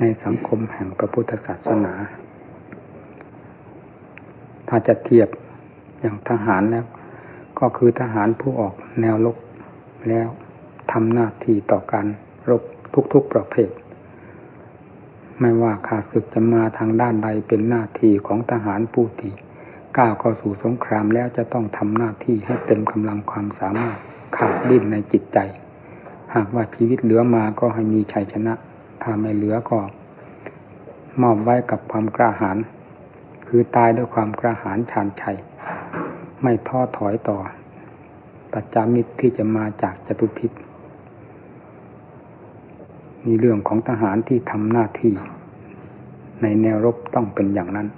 ในสังคมแห่งพระพุทธศาสนา ถ้าจะเทียบอย่างทหารแล้ว ก็คือทหารผู้ออกแนวรบแล้วทำหน้าที่ต่อการรบทุกๆประเภท ไม่ว่าขาศึกจะมาทางด้านใดเป็นหน้าที่ของทหารผู้ที่ก้าวเข้าสู่สงครามแล้วจะต้องทำหน้าที่ให้เต็มกำลังความสามารถขาดดิ้นในจิตใจ หากว่าชีวิตเหลือมาก็ให้มีชัยชนะ ถ้าไม่เหลือก็มอบไว้กับความกล้าหาญคือตายด้วยความกล้าหาญชาญชัย ไม่ท้อถอยต่อ ปัจจามิตรที่จะมาจากจตุพิษมีเรื่องของทหารที่ทำหน้าที่ ในแนวรบต้องเป็นอย่างนั้น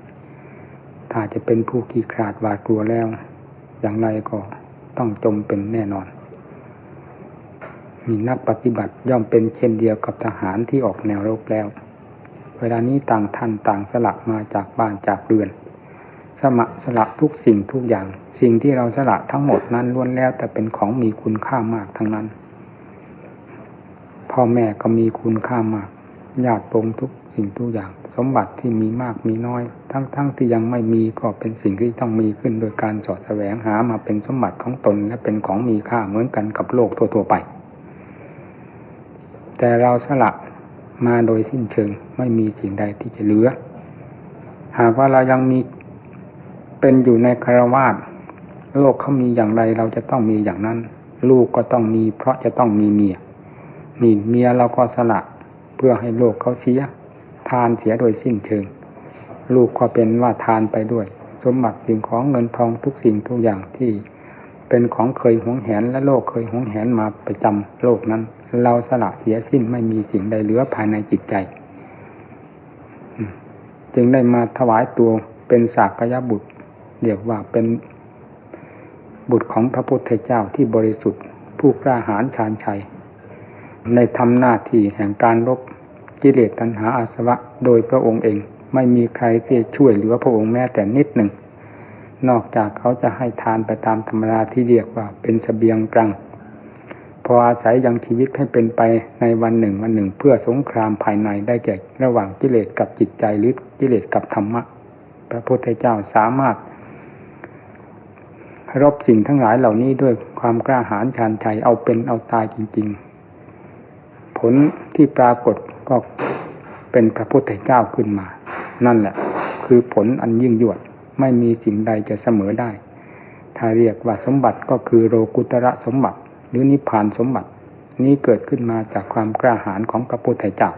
ถ้าจะเป็นผู้ขี้ขลาดหวาดกลัวแล้ว อย่างไรก็ต้องจมเป็นแน่นอน มีนักปฏิบัติย่อมเป็นเช่นเดียวกับทหารที่ออกแนวรบแล้ว เวลานี้ต่างท่านต่างสลักมาจากบ้านจากเรือน สมะสละทุกสิ่งทุกอย่าง สิ่งที่เราสละทั้งหมดนั้นล้วนแล้ว แต่เป็นของมีคุณค่ามากทั้งนั้น พ่อแม่ก็มีคุณค่ามาก ญาติปงทุกสิ่งทุกอย่าง สมบัติที่มีมากมีน้อย ทั้งๆทที่ยังไม่มีก็เป็นสิ่งที่ต้องมีขึ้นโดยการสอดแสวงหามาเป็นสมบัติของตนและเป็นของมีค่าเหมือนกันกับโลกทั่วๆไป แต่เราสละมาโดยสิ้นเชิง ไม่มีสิ่งใดที่จะเหลือ หากว่าเรายังมีเป็นอยู่ในคารวาสโลกเขามีอย่างไรเราจะต้องมีอย่างนั้น ลูกก็ต้องมี เพราะจะต้องมีเมียนี่เมียเราก็สละเพื่อให้โลกเขาเสีย ทานเสียโดยสิ้นเชิง ลูกก็เป็นว่าทานไปด้วย สมบัติสิ่งของเงินทองทุกสิ่งทุกอย่างที่เป็นของเคยหวงแหนและโลกเคยหวงแหนมาประจำโลกนั้น เราสละเสียสิ้นไม่มีสิ่งใดเหลือภายในจิตใจ จึงได้มาถวายตัวเป็นสากยบุตรเรียกว่าเป็นบุตรของพระพุทธเจ้าที่บริสุทธิ์ ผู้กล้าหาญชาญชัย ในทำหน้าที่แห่งการรบกิเลสตัณหาอาสวะโดยพระองค์เอง ไม่มีใครที่ช่วยเหลือพระองค์แม้แต่นิดหนึ่ง นอกจากเขาจะให้ทานไปตามธรรมดาที่เรียกว่าเป็นสเสบียงกลาง พออาศัยยังชีวิตให้เป็นไปในวันหนึ่งวันหนึ่ง เพื่อสงครามภายในได้แก่ระหว่างกิเลสกับจิตใจหรือกิเลสกับธรรมะ พระพุทธเจ้าสามารถ รบสิ่งทั้งหลายเหล่านี้ด้วยความกล้าหาญชาญชัยเอาเป็นเอาตายจริง ๆ ผลที่ปรากฏก็เป็นพระพุทธเจ้าขึ้นมา นั่นแหละ คือผลอันยิ่งยวดไม่มีสิ่งใดจะเสมอได้ ถ้าเรียกว่าสมบัติก็คือโลกุตระสมบัติ รือนิพพานสมบัติ นี้เกิดขึ้นมาจากความกล้าหาญของพระพุทธเจ้า